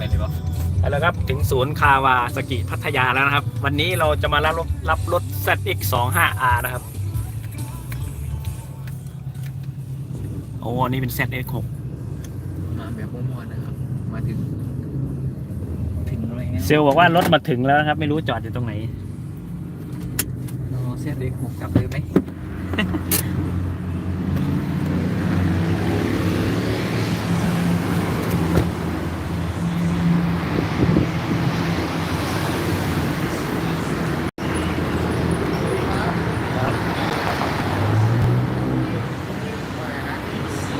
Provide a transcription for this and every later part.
ไปเลยปะเอาละครับถึงศูนย์คาวาสกิพัทยาแล้วนะครับ วันนี้เราจะมารับรถรับรถ ZX25R นะครับโอ้นี่เป็น ZX6 มาแบบมั่วๆนะครับ มาถึง ถึงอะไรเงี้ยเซลลบอกว่ารถมาถึงแล้วนะครับ ไม่รู้จอดอยู่ตรงไหนรอเซตเด็กหกกลับเลยไหม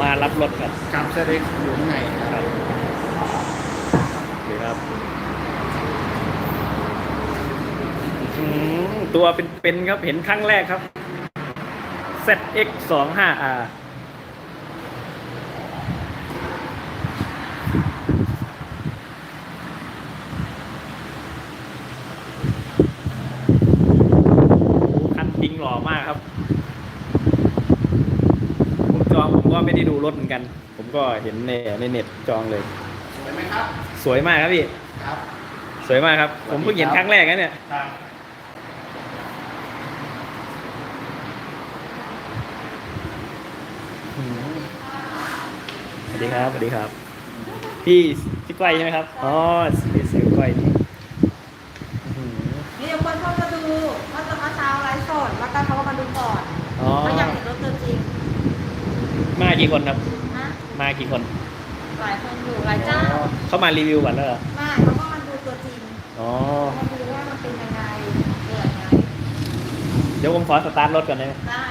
มารับรถครับ กับเซตเด็กอยู่ข้างใน ครับดีครับอื้อหือตัว เป็นๆครับเห็นครั้งแรกครับ ZX25R คันจริงหล่อมากครับ ผมจองผมก็ไม่ได้ดูรถเหมือนกัน ผมก็เห็นในในเน็ตจองเลย สวยไหมครับ สวยมากครับพี่ ครับ สวยมากครับสวัสดีผมเพิ่งเห็นครับครั้งแรกนะเนี่ยอืมสวัส ดีครับสวัสดีครับ พี่พี่ก้อยใช่ไหมครับอ๋อพี่เสือก้อยนี่อื้อหือนี่เดี๋ยวคนเข้ามาดูว่าจะมาเช้าไลฟ์สดแล้วก็เขาก็มาดูก่อนอ๋อเขาอยากเห็นรถตัวจริงมากี่คนครับ นะมากี่คนหลายคนอยู่หลายเจ้าอ๋อเขามารีวิวก่อนแล้วเหรอมากเขาก็มาดูตัวจริงอ๋อเขามาดูว่ามันเป็นยังไงเกิดไงเดี๋ยวผมขอสตาร์ทรถก่อนนะได้ได้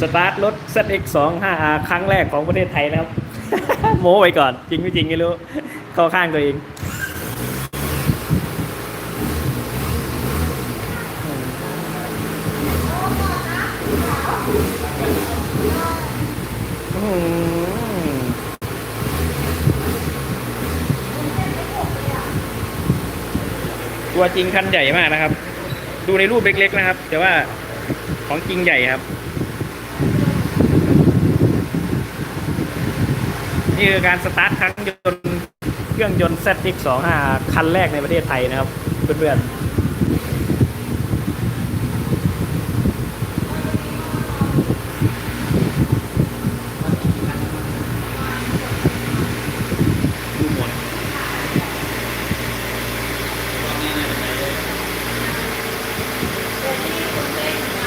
สตาร์ทรถ ZX25R ครั้งแรกของประเทศไทยนะครับ โม้ไว้ก่อน จริงไม่จริงไม่รู้ เข้าข้างตัวเอง ตัวจริงคันใหญ่มากนะครับ ดูในรูปเล็กๆนะครับ แต่ว่าของจริงใหญ่ครับ นี่คือการสตาร์ทครั้งยนต์เครื่องยนต์ ZX25 คันแรกในประเทศไทยนะครับ เพื่อนๆ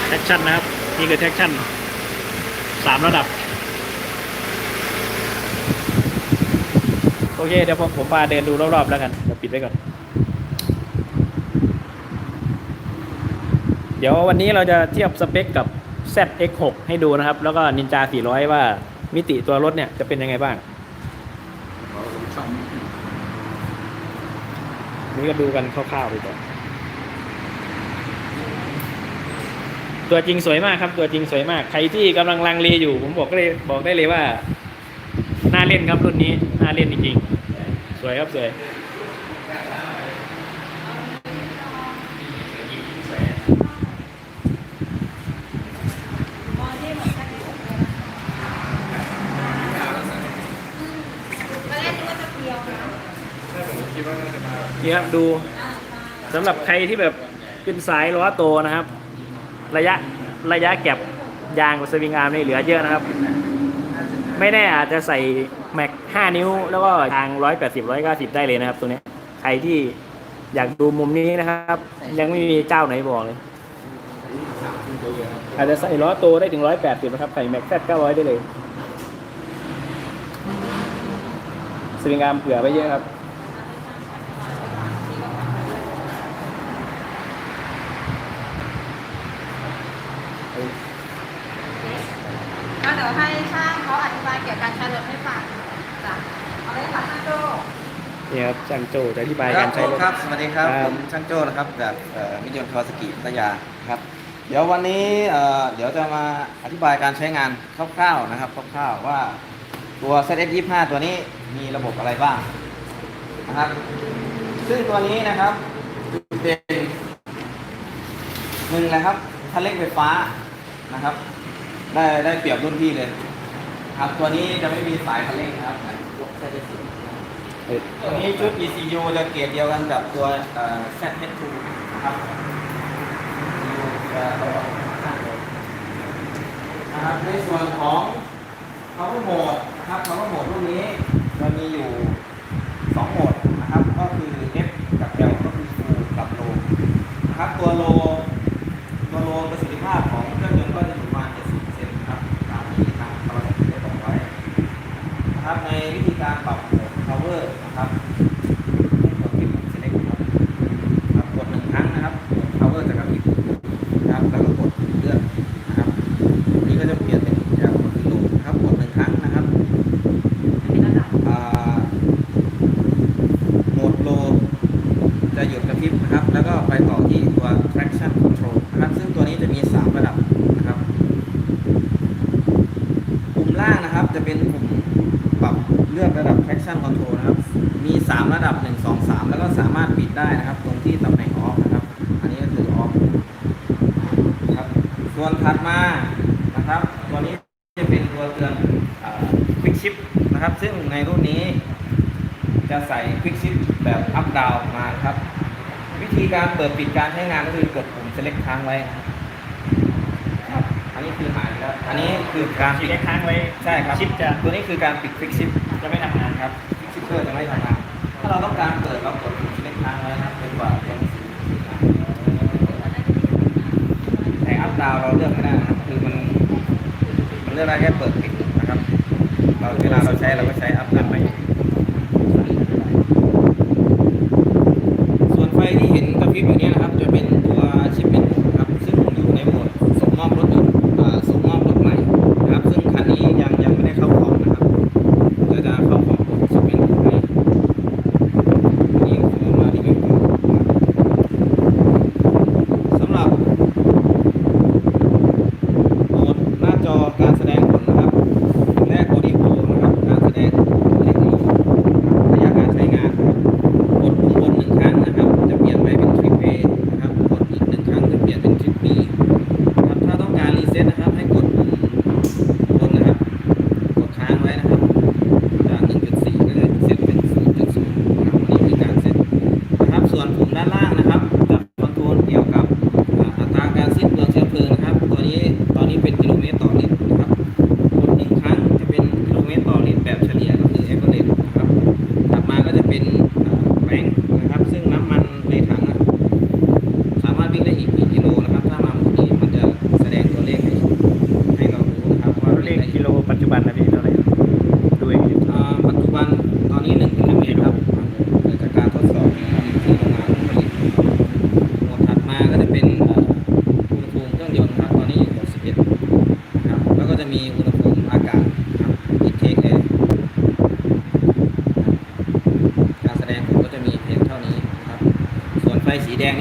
แท็กชั่นนะครับ นี่คือแท็กชั่นสามระดับ โอเค เดี๋ยวผมผมพาเดินดูรอบๆแล้วกันเดี๋ยวปิดไว้ก่อน เดี๋ยววันนี้เราจะเทียบสเปคกับ ZX6 ให้ดูนะครับ แล้วก็ Ninja 400 ว่ามิติตัวรถเนี่ยจะเป็นยังไงบ้าง นี่ก็ดูกันคร่าวๆไปก่อนตัวจริงสวยมากครับ ตัวจริงสวยมาก ใครที่กำลังลังเลอยู่ ผมบอกเลยบอกได้เลยว่า น่าเล่นครับรุ่นนี้ น่าเล่นจริงๆ วยครับสวยมองที่เหมือนกันที่ผมเลยนะตอนแรกนึกว่านะนี่ครับดูสำหรับใครที่แบบเป็นสายล้อโตนะครับ ระยะระยะแก็บยางกับสวิงอาร์มนี่เหลือเยอะนะครับ ไม่แน่อาจจะใส่ แม็ก5นิ้ว แล้วก็ทาง 180 190 ได้เลยนะครับตัวนี้ใครที่อยากดูมุมนี้นะครับ ยังไม่มีเจ้าไหนบอกเลย อาจจะใส่ล้อโตได้ถึง 180 นะครับ ใส่แม็กแซด900 ได้เลยสวิงอาร์มเผื่อไปเยอะครับ ก็เดี๋ยวให้ช่างเขาอธิบายเกี่ยวกับการใช้รถให้ฟังจ้ะเอาเลยค่ะช่างโจ นี่ครับช่างโจจะอธิบายคการับรใช้รถ ครับ สวัสดีครับคผรับมช่างโจ้นะครับจากเอ่อมิตรยนต์คาวาสกิพัทยาครับ เดี๋ยววันนี้เอ่อเดี๋ยวจะมาอธิบายการใช้งานคร่าวๆนะครับคร่าวๆว่าตัว ZF25 ตัวนี้มีระบบอะไรบ้างนะครับซึ่งตัวนี้นะครับจุดเด่นหนึ่งนะครับคันเร่งไฟฟ้านะครับ ได้ได้เปรียบรุ่นพี่เลย ครับตัวนี้จะไม่มีสายคันเร่งนะครับยกแค่ได้สิบ ตัวนี้ชุด ECU จะเกรดเดียวกันกับตัวเอ่อ ZH2 นะครับ ECU จะระดับข้างเลยนะครับในส่วนของ power mode นะครับ power mode รุ่นนี้จะมีอยู่ 2 โหมดนะครับ ก็คือ F กับ L ก็คือ Full กับ Low นะครับตัว Low ตัว Low ประสิทธิภาพของเครื่องยนต์ก็จะอยู่ประมาณ70%นะครับตามที่ทางตลาดได้บอกไว้นะครับในวิธีการปรับ โหมด power นะครับกดที่ปุ่ม select ครับครับกดหนึ่งครั้งนะครับโหมด power จะกระพริบนะครับแล้วก็กดเลือกนะครับอันนี้ก็จะเปลี่ยนเป็นยาวก็คือลงนะครับกดหนึ่งครั้งนะครับ เป็นระดับ อ่าโหมด low จะหยุดกระพริบนะครับ แล้วก็ไปต่อที่ตัว traction control นะครับ ซึ่งตัวนี้จะมี 3 ระดับนะครับ ปุ่มล่างนะครับจะเป็นปุ่มปรับเลือกระดับ traction control นะครับ มี 3 ระดับ 1 2 3 แล้วก็สามารถปิดได้นะครับ ตรงที่ตำแหน่ง off นะครับ อันนี้ก็คือ off ครับ ส่วนถัดมานะครับ ตัวนี้จะเป็นตัวเตือนเอ่อ quick shift นะครับ ซึ่งในรุ่นนี้จะใส่ quick shift แบบ up down มาครับ วิธี การเปิดปิดการใช้งานก็คือกดปุ่ม select ค้างไว้ครับอันนี้คือหายไปแล้ว อันนี้คือการทีปิดเล็กค้างไว้ใช่ครับชิปจะตัวนี้คือการปิด quick shift จะไม่ทำงานครับ quick shifter จะไม่ทำงาน ถ้าเราต้องการเปิดเรากดปุ่ม select ค้างไว้นะครับเป็นกว่าตัวหนังสือแต่ up down เราเลือกไม่ได้นะครับคือมันมันเลือกได้แค่เปิดปิดนะครับ เราเวลาเราใช้เราก็ใช้ up down ไป ส่วนไฟที่เห็นกระพริบอยู่เนี้นะครับ จะเป็นตัวชิปเมนต์ครับ ซึ่งอยู่ในโหมดส่งมอบรถยนต์อ่าส่งมอบรถใหม่นะครับ ซึ่งคันนี้ยังยังไม่ได้เข้าคอมนะครับก็จะเข้าคอมชิปเมนต์ให้อันนี้ขอมารีวิวก่อนนะครับสำหรับ โหมดหน้าจอการแสดงผลนะครับแรก Audio นะครับ การแสดงเทคโนโลยีระยะการใช้งานนะครับกดปุ่มบนหนึ่งครั้งนะครับ จะเปลี่ยนไปเป็นทริป A นะครับ กดอีกหนึ่งครั้งจะเปลี่ยนเป็นทริป B นะครับ ถ้าต้องการรีเซ็ตนะครับ ให้กดปุ่มบนนะครับ กดค้างไว้นะครับ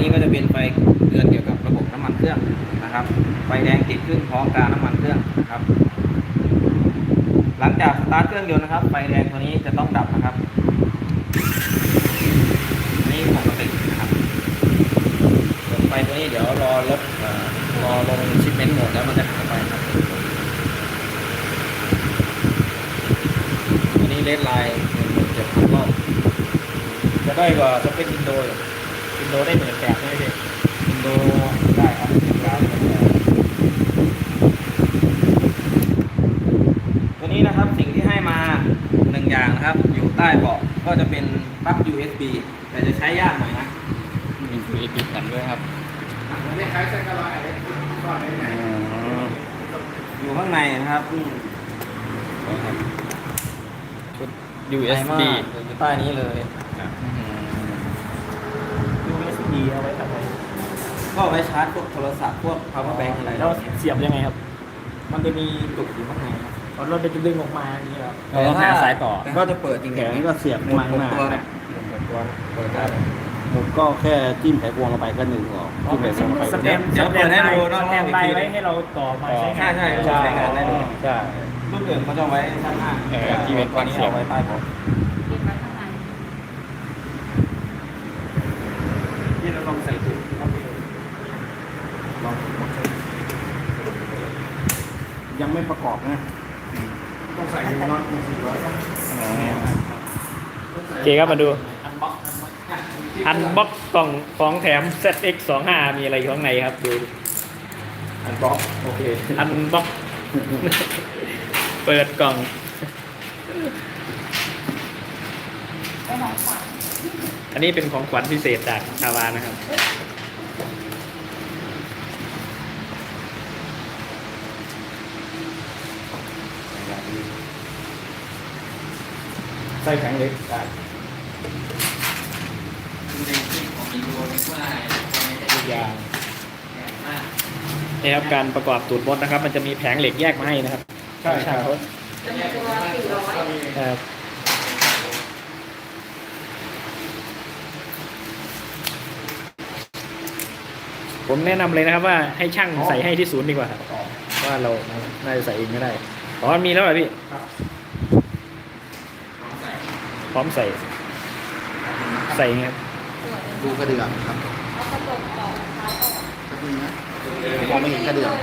นี้ก็จะเป็นไฟเตือนเกี่ยวกับระบบน้ำมันเครื่องนะครับ ไฟแดงติดขึ้นพร้อมการน้ำมันเครื่องนะครับ หลังจากสตาร์ทเครื่องยนต์นะครับ ไฟแดงตัวนี้จะต้องดับนะครับนี่ปกตินะครับส่วนไฟตัวนี้เดี๋ยวรอลดรอลงชิปเมนต์หมดแล้วมันจะหายไปครับตัวนี้เลดไลน์หนึ่งหมื่นเจ็ดพันรอบจะได้กว่าสเปควินโดว์วิ นโดว์ได้หมื่นแปดใช่ไหมพี่วินโดว์ได้ครับการตัวนี้นะครับสิ่งที่ให้มาหนึ่งอย่างนะครับ อยู่ใต้เบาะก็จะเป็นปลั๊ก USB แต่จะใช้ยากหน่อยนะมีคุยติดกันด้วยครับอยู่ข้างในนะครับอืมชุด USB อยู่ใต้นี้เลย อื้อหือ USB เอาไว้ทำอะไรก็เอาไว้ชาร์จพวกโทรศัพท์พวก power bank อะไรแล้วเสียบยังไงครับมันจะมีจุกอยู่ข้างในครับเอาเราจะดึงออกมาอย่างนี้ครับเราต้องหาสายต่อก็จะเปิดจริงแขนก็เสียบหมุนมาหมุข้างนหน้าตัวหมุนตัวเปิดได้หมุนก็แค่จิ้มไขควงลงไปก็หนึ่งออกจิ้มไขควงลงไปสแตนเดี๋ยวเปิดให้ดูนอกสรแตอบนอีกบายทีไว้ให้เราต่อมาใช้งานใช่ใช่ใช้งานได้เลยใช่รุ่นอื่นเขาจะไว้ชั้นห้าเออที่เป็นตัวนี้เอาไว้ใต้เบาะ ติดไว้ข้างใน ที่เราลองใส่ถุงเข้าไปดูลองลองใส่ ยังไม่ประกอบนะ ต้องใส่ยูน็อตสี่ร้อย อ๋อ ทุก โอ เคครับมาดูอันบ็อกกล่องของแถม ZX 2 5 มีอะไรอยู่ข้างในครับดูอันบล็อกโอเคอันบ็อกเปิดกล่องอันนี้เป็นของขวัญพิเศษจากชาวานะครับใส่แข็งเล็กได้ ทุกอย่างนี่ครับการประกอบตูดมดนะครับ มันจะมีแผงเหล็กแยกมาให้นะครับใช่ครับเขาจะมีตัวสี่ร้อยครับผมแนะนำเลยนะครับว่าให้ช่างใส่ให้ที่ศูนย์ดีกว่าครับเพราะว่าเราน่าจะใส่เองไม่ได้อ๋อมีแล้วเหรอพี่ครับพร้อมใส่ ใส่ไงครับ ดูกระเดื่องครับเอากระจกต่อท้ายออกแป๊บนึงนะมองไม่เห็นกระเดื่อง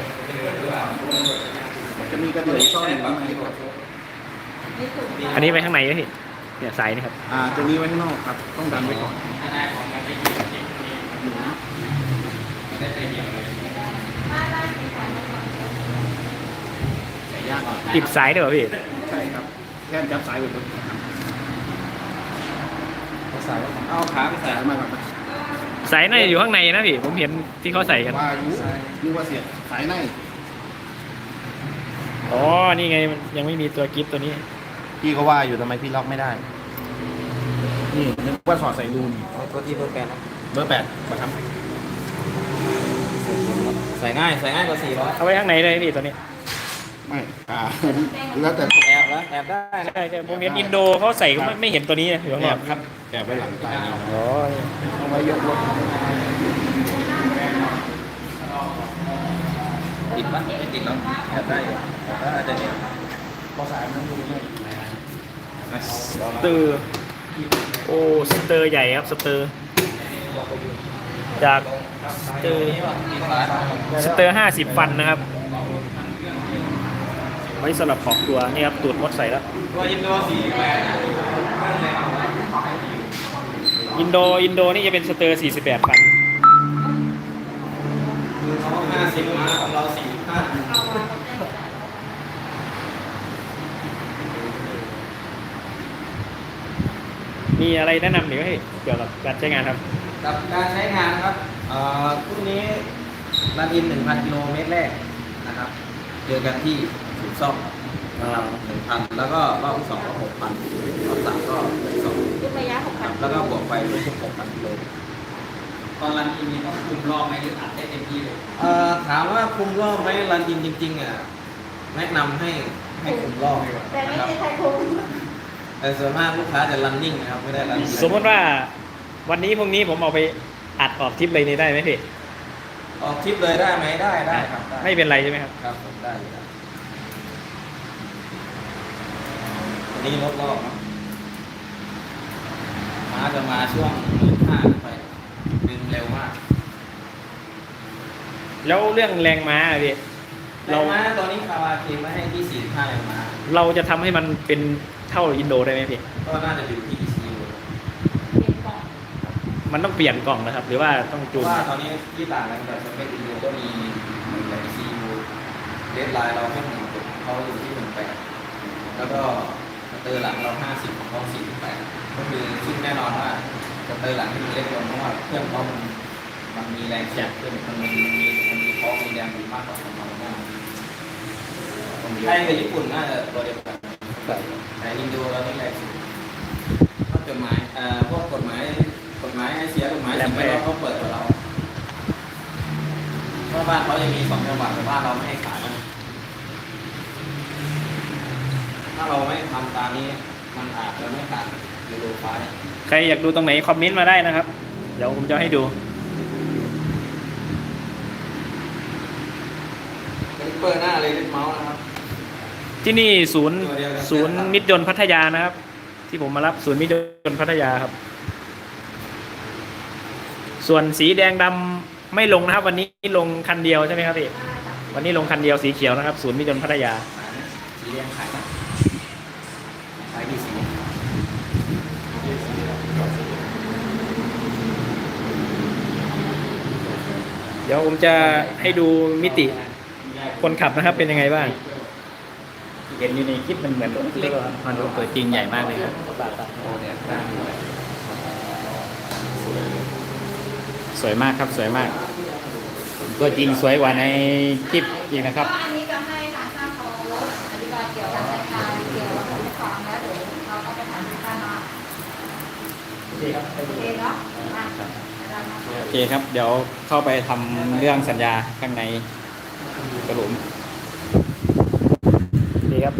จะมีกระเดื่องซ่อนอยู่ข้างในครับนี่ถูกอันนี้ไปข้างในไหมพี่เนี่ยสายนี่ครับอ่าตรงนี้ไว้ข้างนอกครับ ต้องดันไว้ก่อนยากหน่อยติดสายด้วยเหรอพี่ใช่ครับแค่จับสายไว้ก่อนครับเอาสายไว้ก่อนเอาขาไปใส่สายมาก่อน สายน่าจะอยู่ข้างในนะพี่ ผมเห็นที่เขาใส่กันว่าอายุนึกว่าเสียบสายในอ๋อนี่ไงมันยังไม่มีตัวกิฟต์ตัวนี้ พี่ก็ว่าอยู่ทำไมพี่ล็อกไม่ได้ นี่นึกว่าสอดใส่รูนี่เอาตัวที่เบอร์แปดนะเบอร์แปดมาทใส่ง่ายใส่ง่ายกว่าสี่ร้อยเอาไว้ข้างในเลยพี่ตัวนี้ำ ไม่อ่าแล้วแต่แอบแล้วแอบได้นะใช่ใช่ผมเห็นอินโดเขาใส่ก็ไม่ไม่เห็นตัวนี้นะอยู่ข้างแอนอบกครับแอบไว้หลังตายอ๋อเอาไว้ยกรถติดปะไม่ติดแล้วแอบได้อยู่แอบได้แต่เนี่ยพอสายมันดูไม่สเตอร์โอ้สเตอร์ใหญ่ครับสเตอร์ จากสเตอร์สเตอร์ห้าสิบฟันนะครับไว้สำหรับขอบตัวนี่ครับตูดมดใส่แล้วตัวยินโดสี่แปดอินโดอินโดนี่จะเป็นสเตอร์ 48ฟันคือเขาห้าสิบมาของเราสี่ห้ามีอะไรแนะนำหรือไม่เกี่ยวกับการใช้งานครับกับการใช้งานครับเอ่อรุ่นนี้รันอิน 1,000 กิโลเมตรแรกนะครับ เจอกันที่ ศูนย์ซ่อมนะครับ1,000แล้วก็รอบที่สองก็6,000รอบสามก็สองยุบระยะหกคพัรันบแล้วก็บวกไปรวม6,000กิโลตอนรันอินนี่ต้องคุมรอบไหมหรืออัดได้เต็มที่เลยเอ่อถามว่าคุมรอบไหมรันอินจริงๆอะแนะนำให้ให้คุมรอบแต่ไม่นะครับใช่ใครคุ้มแต่ส่วนมากลูกค้าจะรันนิ่งนะครับไม่ได้รันสมมติว่าวันนี้พรุ่งนี้ผมเอาไปอัดออกทริปเลยนี่ได้ไหมพี่ออกทริปเลยได้ไหมได้ได้ครับด้ไม่เป็นไรใช่ไหมครับ ครับผมได้อยู่ครับวั นนี้ลดรอบเนาะม้าจะมาช่วงหมื่นห้าไปดึงเร็วมากแล้วเรื่องแรงม้าอะพี่เราเราม้าตอนนี้คาวาเคมาให้ที่สี่ห้าแรงม้า เราจะทำให้มันเป็นเท่าอินโดได้ไหมพี่ ก็น่าจะอยู่ที่ ECU เป็นกล่องมันต้องเปลี่ยนกล่องนะครับ หรือว่าต้องเพจูราะนว่าตอนนี้ที่ต่างกันกับสเปค ECU ก็มีหนึ่งกับ ECU เดสไลน์เราแค่หนึ่งจุดเขาอยู่ที่หนึ่งแปดแล้วก็ส เตอร์หลังเราห้าสิบของเขาสี่แปดก็คือซึ่งแน่นอนว่าสเตอร์หลังที่มีเล็กลงเพราะว่าเครื่องเขามันมันมีแรงเสียดขึ้นมันมีมีมันมีท้องมีแรงมีมากกว่าของเรามากไทยกับญี่ปุ่นน่าจะตัวเดียวกันแต่อินโดเรานี่แหละเพราะกฎหมายเอ่อพวกกฎหมายกฎหมายให้เสียกฎหมายสิ่งแวดล้อมเขาเปิดกับเราเพราะบ้านเขายังมีสองจังหวัดแต่บ้านเราไม่ให้ขายนะ ถ้าเราไม่ทำตามนี้ มันอาจจะไม่ขาดยูโรไฟใครอยากดูตรงไหนคอมเมนต์มาได้นะครับ เดี๋ยวผมจะให้ดูเป็นเปอร์หน้าเลยเล็กเมาส์นะครับ ที่นี่ศูนย์ตัวเดียวกันศูนย์มิตรยนต์พัทยานะครับ ที่ผมมารับศูนย์มิตรยนต์พัทยาครับ ส่วนสีแดงดำไม่ลงนะครับ วันนี้ลงคันเดียวใช่ไหมครับพี่วันนี้ลงคันเดียวสีเขียวนะครับ ศูนย์มิตรยนต์พัทยา สีแดงขายนะขายกี่สี ส เดี๋ยวผมจะให้ดูมิติคนขับนะครับเป็นยังไงบ้าง เห็นอยู่ในคลิปมันเหมือนรถเล็กมันเปิดจริงใหญ่มากเลยครับสวยมากครับสวยมาก ตัวจริงสวยกว่าในคลิปอีกนะครับก็อันนี้จะให้ทางช่างเขาอธิบายเกี่ยวกับรายการเกี่ยวกับให้ฟังแล้วเดี๋ยวเราก็ไปถามทางช่างเนาะโอเคเนาะอะได้เนาะ โอเคครับ เดี๋ยวเข้าไปทำเรื่องสัญญาข้างในกระหลุมนี่ครับ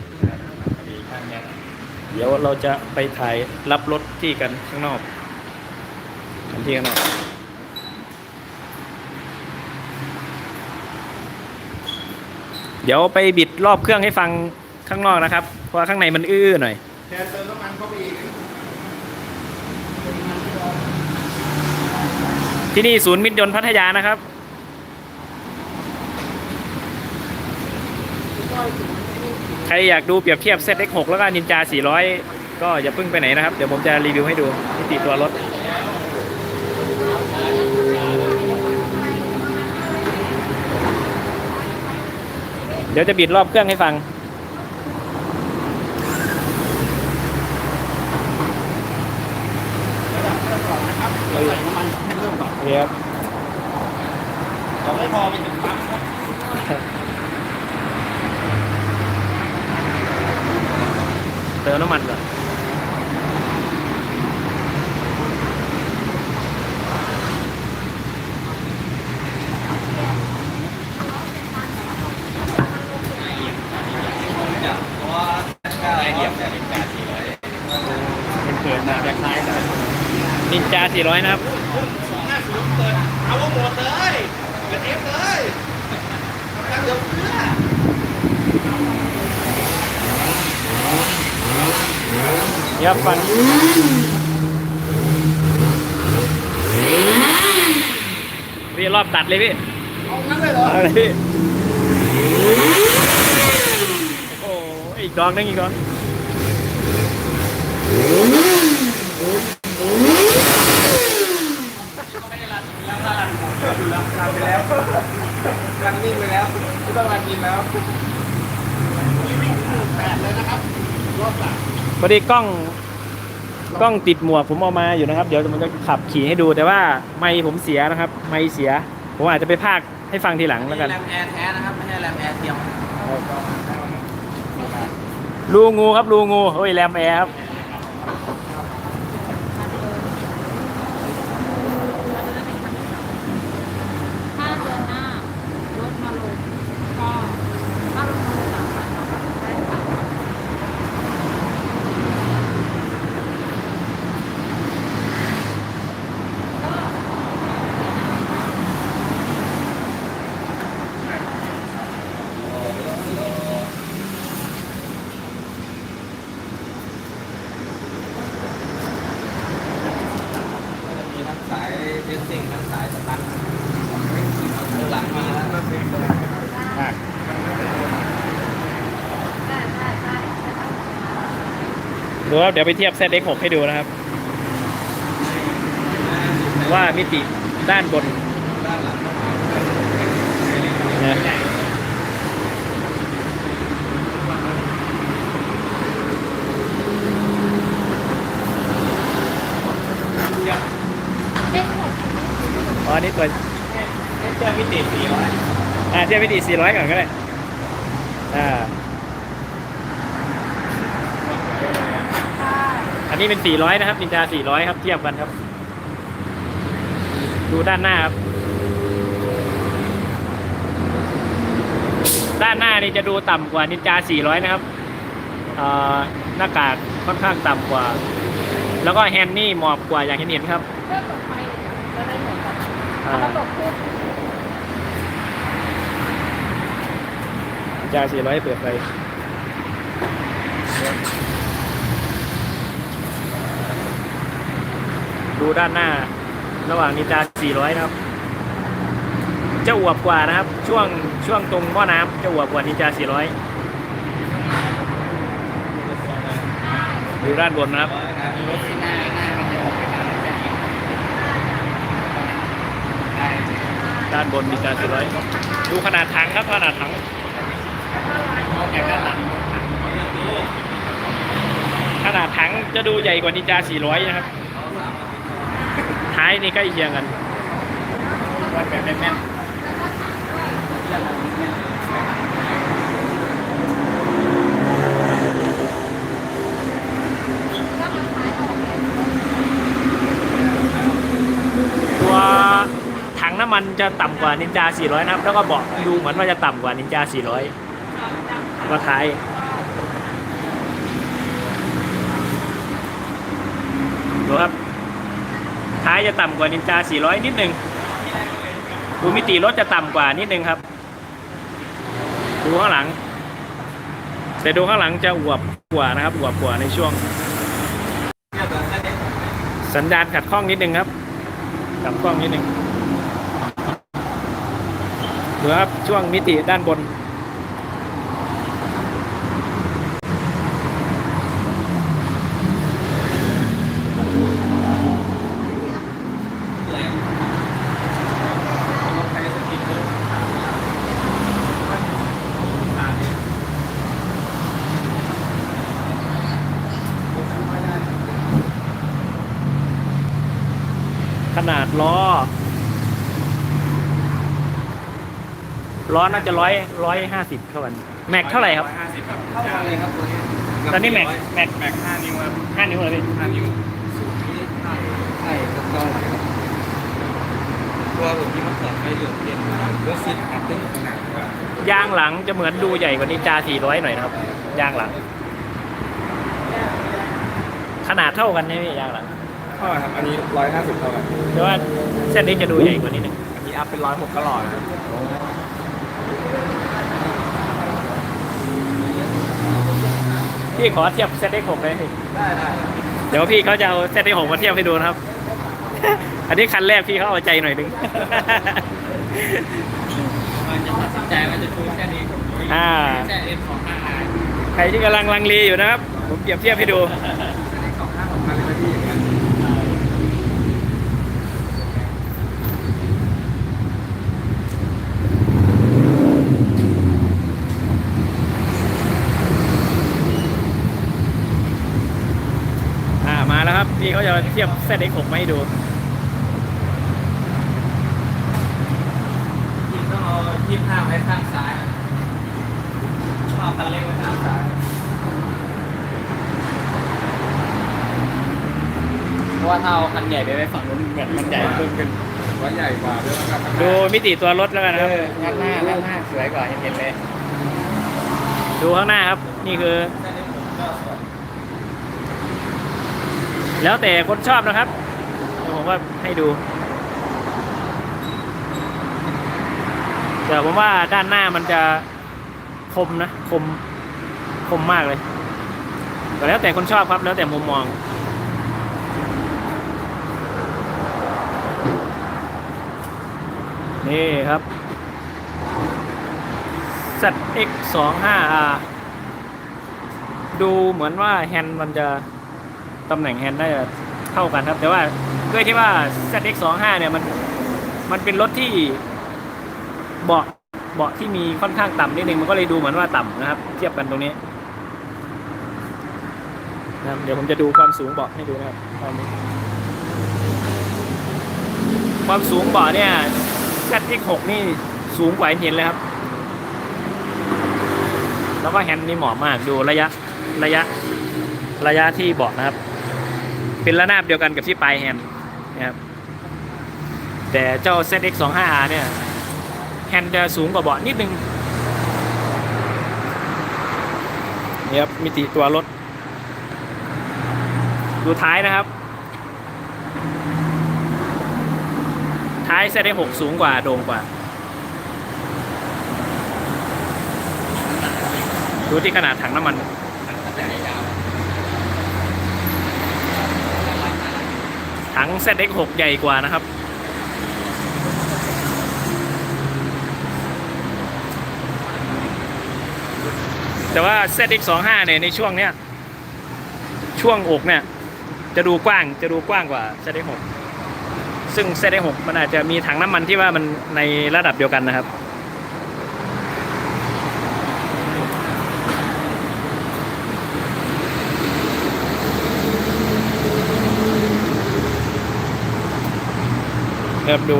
เดี๋ยวเราจะไปถ่ายรับรถที่กันข้างนอกกันที่ข้างนอกเดี๋ยวไปบิดรอบเครื่องให้ฟังข้างนอกนะครับ เพราะว่าข้างในมันอื้อๆหน่อยแทนเติมน้ำมันเข้าไปอีก ที่นี่ศูนย์มิตรยนต์พัทยานะครับ ใครอยากดูเปรียบเทียบ ZX6 แล้วก็นินจา 400 ก็อย่าเพิ่งไปไหนนะครับ เดี๋ยวผมจะรีวิวให้ดูมิติตัวรถเดี๋ยวจะบิดรอบเครื่องให้ฟัง เราใส่น้ำมันให้เริ่มก่อน นี่ ครับเราไม่พอไปถึงปั๊มครับเติมน้ำมันก่อนมันเปิดมาคล้ายๆกันนินจา400 นะครับ ห้าศูนย์เปิดเอาหมดเลยเปิดเอฟเลยทำการเดือดเพื่อ นี่ครับฟังพี่รอบ ตัดเลยพี่เอางั้นเลยเหรอเอาเลยพี่โอ้โหอีกดอกนึงอีกดอกรันนิ่งไปแล้วไม่ต้องรันกินแล้วแปดเลยนะครับรอบสามพอดีกล้องกล้องติดหมวกผมเอามาอยู่นะครับ เดี๋ยวมันจะขับขี่ให้ดูแต่ว่าไมค์ผมเสียนะครับ ไมค์เสีย ผมอาจจะไปพากย์ให้ฟังทีหลังแล้วกันแรมแอร์แท้นะครับไม่ใช่แรมแอร์เทียมรูงูครับรูงูเฮ้ยแรมแอร์ครับ ถ้าเดือนหน้ารถมาลงก็ถ้ารถมาลงสามพันเราก็ได้สามพัน มีทั้งสายเดซซิ่งทั้งสายสตันหลังมีแล้ว ได้ได้ได้ ดูครับเดี๋ยวไปเทียบ ZX6 ให้ดูนะครับ ว่ามิติด้านบนนะเด็กหกอ๋ออันนี่ตัวเจ้ามิติสี่ร้อยอ่าเทียบมิติ400ก่อนก็ได้อ่า อันนี้เป็น 400 นะครับนินจา 400 ครับ เทียบกันครับ ดูด้านหน้าครับ ด้านหน้านี่จะดูต่ำกว่านินจา 400 นะครับเอ่อหน้ากากค่อนข้างต่ำกว่า แล้วก็แฮนด์นี่หมอบกว่าอย่างเห็นเห็นๆครับเลือกตกไปจะได้เหมือนกันอ่าถ้าตกคู่นินจา400 เปิดไฟ ดูด้านหน้า ระหว่างนินจา 400 นะครับ จะอวบกว่านะครับ ช่วงช่วงตรงหม้อน้ำจะอวบกว่านินจา 400 ดูด้านบนนะครับด้านบนนินจา 400 ดูขนาดถังครับขนาดถังเอาแกะด้านหลังขนาดถังจะดูใหญ่กว่านินจา 400 นะครับ ท้ายนี่ใกล้เคียงกันวัดแบบแน่นตัวถังน้ำมันจะต่ำกว่านินจา 400 นะครับ แล้วก็เบาะดูเหมือนว่าจะต่ำกว่านินจา 400 ก็ท้ายดูครับ ท้ายจะต่ำกว่านินจา 400 นิดนึงดูมิติรถจะต่ำกว่านิดนึงครับ ดูข้างหลัง แต่ดูข้างหลังจะอวบกว่านะครับอวบกว่าในช่วง สัญญาณขัดข้องนิดนึงครับขัดข้องนิดนึงดูครับช่วงมิติด้านบน นาดล้อ ล้อน่าจะร้อยร้อยห้าสิบเท่ากันแม็กเท่าไหร่ครับห้าสิบครับเท่ากันเลยครับตัวนี้ตอนนี้แม็กแม็กแม็กห้านิ้วครับห้านิ้วเลยพี่ห้านิ้วใช่ครับก็ตัวผมที่มันสอนไปเหลืองเปลี่ยนมาเลือกซิดอัพขึ้นขนาดว่ายางหลังจะเหมือนดูใหญ่กว่านินจา400หน่อยนะครับ ยางหลัง ขนาดเท่ากันใช่ไหมพี่ยางหลังเท่าไหร่ครับ อันนี้ร้อยห้าสิบเท่ากันแต่ว่าเส้นนี้จะดูใหญ่กว่านิดนึงอันนี้อัพเป็นร้อยหกก็หล่อนะครับพี่ขอเทียบเซตเอ็กหกเลยพี่ได้ได้เดี๋ยวพี่เขาจะเอาเซตเอ็กหกมาเทียบให้ดูนะครับ อันนี้คันแรกพี่เขาเอาใจหน่อยนึงๆมันจะตัดสินใจว่าจะซื้อแค่นี้อ่าแค่เอ็มของห้าไอใครที่กำลังลังเลอยู่นะครับ ผมเปรียบเทียบให้ดู สองห้าสองพันเลยนะพี่อย่างเงี้ย อ่ามาแล้วครับ พี่ เขาจะเทียบเซตเอกหมาให้ดูจริงต้องเอายี่ห้าไว้ข้างซ้ายเอาคันเล็กไว้ข้างซ้ายเพราะว่าถ้าเอาคันใหญ่ไปไว้ฝั่งนู้นแบบมันใหญ่เพิ่มขึ้น ว่าใหญ่กว่าด้วยแล้วกันดูมิติตัวรถแล้วกันนะครับด้านหน้าด้านหน้าสวยกว่าเห็นๆเลย ดูข้างหน้าครับ นี่คือ แแล้วแต่คนชอบนะครับผมว่าให้ดู แต่ผมว่าด้านหน้ามันจะคมนะคมคมมากเลยแต่แล้วแต่คนชอบครับแล้วแต่มุมมอง นี่ครับ ZX 2 5 R ดูเหมือนว่าแฮนด์มันจะ ตำแหน่งแฮนด์ได้เท่ากันครับ แต่ว่าด้วยที่ว่า ZX 2 5 เนี่ยมันมันเป็นรถที่เบาะเบาะที่มีค่อนข้างต่ำนิดนึงมันก็เลยดูเหมือนว่าต่ำนะครับ เทียบกันตรงนี้นะครับเดี๋ยวผมจะดูความสูงเบาะให้ดูนะครับความสูงเบาะเนี่ย ZX 6 นี่สูงกว่าเห็นเลยครับ แล้วก็แฮนด์นี่เหมาะมากดูระยะระยะระยะที่เบาะนะครับ เป็นระนาบเดียวกันกับที่ปลายแฮนด์นะครับแต่เจ้า ZX 2 5 R เนี่ยแฮนด์จะสูงกว่าเบาะนิดนึงนี่ครับมิติตัวรถ ดูท้ายนะครับ ท้าย ZX 6 สูงกว่าโด่งกว่า ดูที่ขนาดถังน้ำมัน ถัง ZX6 ใหญ่กว่านะครับ แต่ว่า ZX25 เนี่ยในช่วงเนี้ยช่วงอกเนี่ยจะดูกว้างจะดูกว้างกว่า ZX6 ซึ่ง ZX6 มันอาจจะมีถังน้ำมันที่ว่ามันในระดับเดียวกันนะครับ เริ่มดู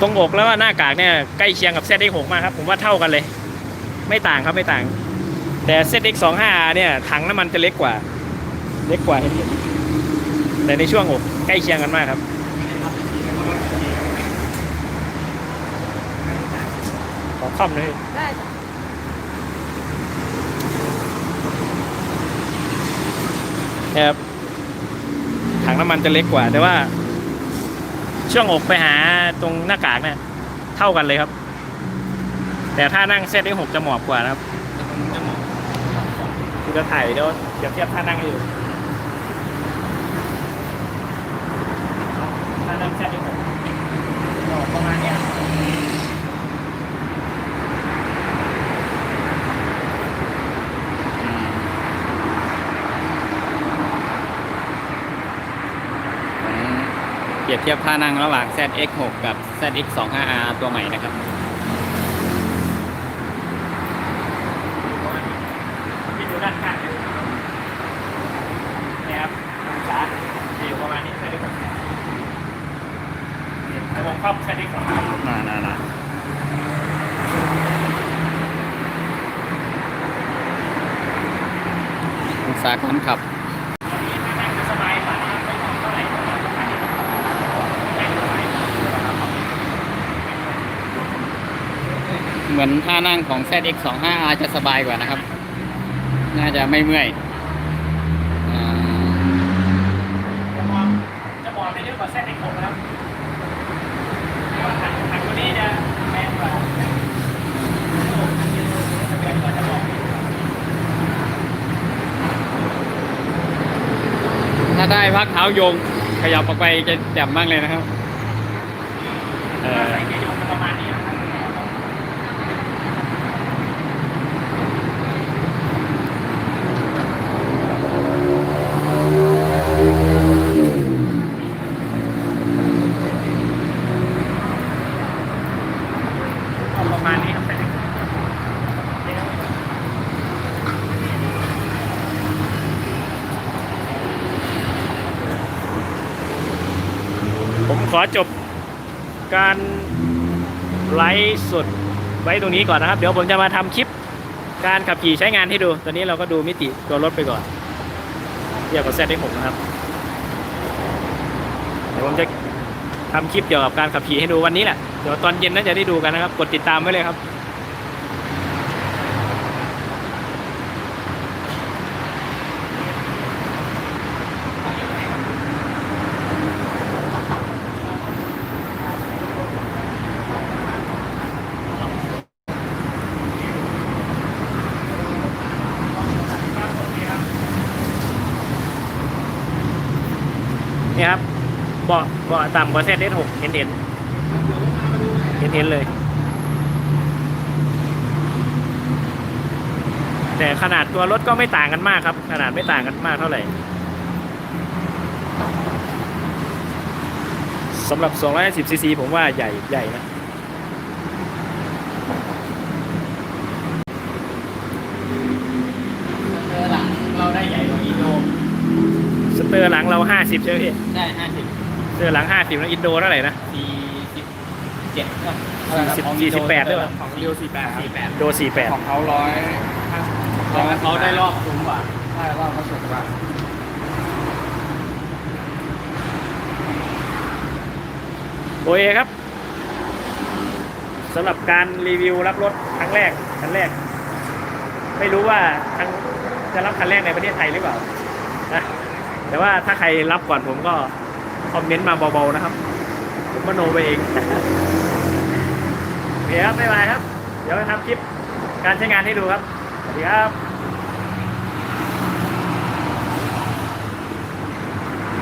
ตรงอกแล้วว่าหน้ากากเนี่ยใกล้เคียงกับ ZX6 มากครับ ผมว่าเท่ากันเลย ไม่ต่างครับไม่ต่าง แต่ ZX25 เนี่ยถังน้ำมันจะเล็กกว่า เล็กกว่าเห็นแต่ในช่วงอกใกล้เคียงกันมากครับขอค่อมเลยได้ครับ ถังน้ำมันจะเล็กกว่า แต่ว่า ช่วงอกไปหาตรงหน้ากากเนี่ยเท่ากันเลยครับ แต่ถ้านั่งเซตได้หกจะหมอบกว่านะครับคือจะถ่ายเดี๋ยวเดี๋ยวเทียบท่านั่งอยู่ท่านั่งเซตได้หกหมอบประมาณเนี้ย เปรียบเทียบท่านั่งระหว่าง ZX6 กับ ZX25R ตัวใหม่นะครับ ที่ดูด้านข้างเนี่ยนะครับองศาจะอยู่ประมาณนี้เซตที่หกเนี่ยระบบครอบเซตที่สอง น่าน่าน่าองศาการขับ สบายกว่าไม่ต้องเท่าไหร่ เห มือนท่านั่งของ ZX25R จะสบายกว่านะครับ น่าจะไม่เมื่อยอ่าจะมองจะมองในเรื่องของเส้นในผมนะครับเพราะว่าทางทางตัวนี้จะแรงกว่าจะแรงกว่าจะมองถ้าได้พักเท้าโยงขยับออกไปจะแจ่มมากเลยนะครับ เออใส่เกียร์ยงประมาณนี้นะครับ เอาประมาณนี้ครับแต่ผมขอจบการไลฟ์สด ไว้ตรงนี้ก่อนนะครับ เดี๋ยวผมจะมาทำคลิปการขับขี่ใช้งานให้ดู ตอนนี้เราก็ดูมิติตัวรถไปก่อนเทียบกับ Z6 นะครับ เดี๋ยวผมจะทำคลิปเกี่ยวกับการขับขี่ให้ดูวันนี้แหละ เดี๋ยวตอนเย็นน่าจะได้ดูกันนะครับ กดติดตามไว้เลยครับ นี่ครับ เบาะเบาะต่ำกว่าเซตเดหกเห็นเห็นเห็นเห็นเลย แต่ขนาดตัวรถก็ไม่ต่างกันมากครับ ขนาดไม่ต่างกันมากเท่าไหร่สำหรับ 250ซีซีผมว่าใหญ่ใหญ่นะหลังเราได้ใหญ่กว่าอีโดสเตอร์หลังเรา 50ใช่ไหมพี่ ได้ห้าสิบส เตอร์หลัง50แล้วอินโดเท่าไหร่นะ สี่สิบเจ็ด40 48ด้วยวะของเรียวสี่แปดสี่แปดโด48ของเขาร้อยของเขาได้รอบสูงกว่าใช่รอบเขาสุดกว่าโอเคครับสำหรับการรีวิวรับรถครั้งแรกคันแรก ไม่รู้ว่าครั้งจะรับคันแรกในประเทศไทยหรือเปล่านะแต่ว่าถ้าใครรับก่อนผมก็ คอมเมนต์มาเบาๆนะครับ ผมมโนไปเองโอเคครับบ๊ายบายครับ เดี๋ยวไปทำคลิปการใช้งานให้ดูครับ สวัสดีครับ